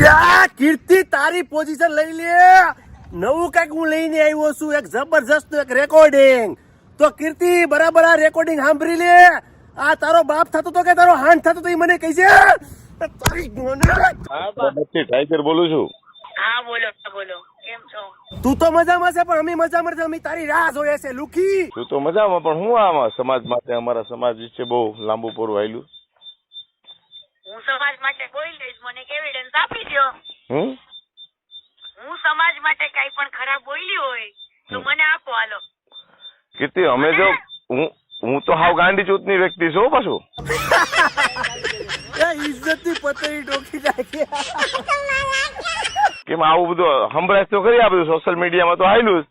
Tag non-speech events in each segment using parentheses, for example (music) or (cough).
યા કીર્તિ તારી પોઝિશન લઈ લે. નવું કંઈક હું લઈને આવ્યો છું એક જબરજસ્ત એક રેકોર્ડિંગ તો કીર્તિ બરાબર આ રેકોર્ડિંગ સાંભળી લે. આ તારો બાપ થતો તો કે તારો હાન થતો તો એ મને કહી છે તારી ટાઈગર બોલું છું. હા બોલો બોલો. કેમ છો? તું તો મજામાં છે પણ અમે મજામાં છે અમે તારી રાહ જોઈએ છે લુખી. તું તો મજામાં પણ હું આમાં સમાજ માટે અમારા સમાજ વિશે બહુ લાંબુ પોરું આયલું હું સમાજ માટે બોલી લઈશ મને એવિડન્સ આપી દો હું સમાજ માટે કઈ પણ ખરાબ બોલી હોય તો મને આપો હાલો. કીર્તિ અમે જો હું હું તો હાવ ગાંડી ચૂતની વ્યક્તિ છું પાછું. એ ઇજ્જતની પતરી ટોકી નાખી. કેમ આવું બધું સંભળાશ તો કરી આ બધું સોશિયલ મીડિયામાં તો આવેલું જ.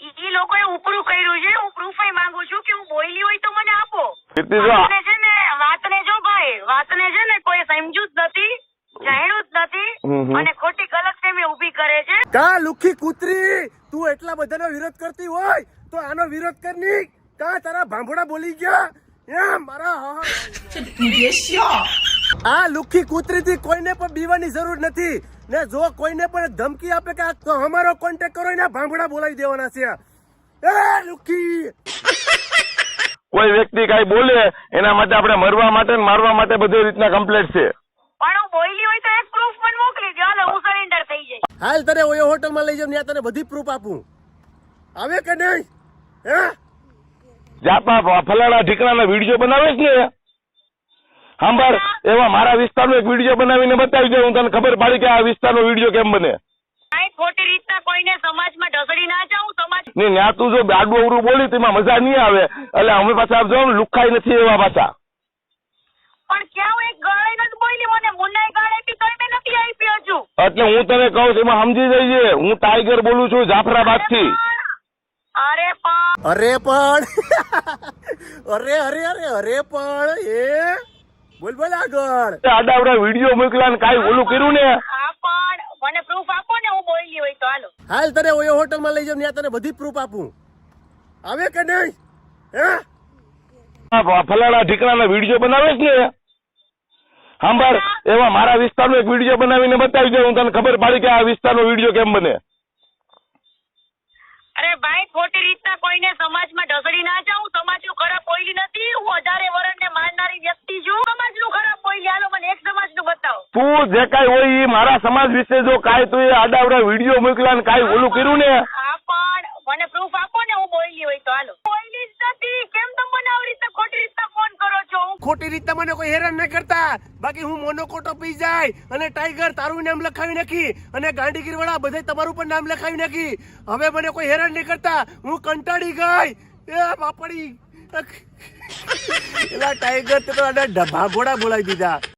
ઈ ઈ લોકોએ ઉપરું કર્યું છે હું પ્રૂફ માંગુ છું કે હું બોલી હોય તો મને આપો. કીર્તિ જો આ- વાતને છે ને વાતને જો ભાઈ વાતને છે ને કોઈ સમજ્યું જ નથી જાણ્યું જ નથી હમ હમ. અને ખોટી ગલતફહેમી ઊભી કરે છે. કા લુખી કૂતરી? તું એટલા બધાનો વિરોધ કરતી હોય તો આનો વિરોધ કરની કા તારા ભાંભોડા બોલી ગયા? એ મારા હા. આ લુખી કૂતરી થી કોઈને પણ બીવાની જરૂર નથી. ને જો કોઈને પણ ધમકી આપે કે તો અમારો કોન્ટેક કરો એના ભાંભડા બોલાવી દેવાના છે. એ લુખી. કોઈ વ્યક્તિ કઈ બોલે એના માટે આપણે મરવા માટે મારવા માટે બધી રીતના કમ્પ્લેટ છે. પણ હું બોલી હોય તો એક પ્રૂફ પણ મોકલી દો હાલો હું સરેન્ડર થઈ જઈશ હાલ તને ઓયો હોટલમાં લઈ જાઉં ત્યાં તને બધી પ્રૂફ આપું. આવે કે નહીં? હે? જાપા ફલાણા ઠીકણાના વીડિયો બનાવે છે ને સાંભળ એવા મારા વિસ્તારનો એક વીડિયો બનાવીને બતાવી દે હું તને ખબર પાડી કે આ વિસ્તારનો વીડિયો કેમ બને. કાંઈ ખોટી રીતના કોઈને સમાજમાં ઢસડી ના જાઉં સમાજ ને ત્યાં તું જો આડું અવરું બોલી તેમાં મજા નહીં આવે. એટલે અમે પાછા જો લુખાઈ નથી એવા પાછા. પણ ક્યાં એક ગાળે નથી બોલી મને મુન્નાઈ ગાળથી કઈ નથી આપી. હજુ એટલે હું તને કહું છું એમાં સમજી જઈએ હું ટાઈગર બોલું છું જાફરાબાદથી અરે પણ. અરે પણ. અરે અરે અરે અરે પણ એ. બોલ બોલ આગળ. આડાવડા વીડિયો મોકલા ને કઈ ઓલું કર્યું ને? હા મને પ્રૂફ આપો ને હું બોલી હોય તો હાલો. હાલ તને ઓયો હોટલમાં લઈ જાઉં ત્યાં તને બધી પ્રૂફ આપું. આવે કે નહીં? હે? ફલાણા ઠીકણાના વીડિયો બનાવે છે ને? સાંભળ એવા મારા વિસ્તારનો એક વીડિયો બનાવીને બતાવી દે હું તને ખબર પાડી કે આ વિસ્તારનો વીડિયો કેમ બને. અરે ભાઈ ખોટી રીતના કોઈને સમાજમાં ઢસડી ના જાઉં સમાજનું ખરાબ કોઈલી નથી. હું હજારે વર્ષને માનનારી વ્યક્તિ છું. સમાજનું ખરાબ કોઈલી હાલો મને એક સમાજનું બતાવો. તું જે કાઈ હોય એ મારા સમાજ વિશે જો કાઈ તું એ આડાવડા વીડિયો મોકલા ને કાંઈ ઓલું કર્યું ને? હા પણ મને પ્રૂફ આપો ને હું બોલી હોય તો હાલો બોલી જ નથી કેમ તમે મને આવી રીતે ખોટી રીતના ફોન કરો છો ખોટી રીતે મને કોઈ હેરાન ન કરતા. બાકી હું મોનોકોટો પી જાય અને ટાઈગર તારું નામ લખાવી નાખી અને ગાંડીગીર વાળા બધે તમારું પણ નામ લખાવી નાખી. હવે મને કોઈ હેરાન નહીં કરતા. હું કંટાળી ગઈ. એ બાપડી. (laughs) એલા ટાઈગર તે આડા ઢભા ઘોડા બોલાવી દીધા.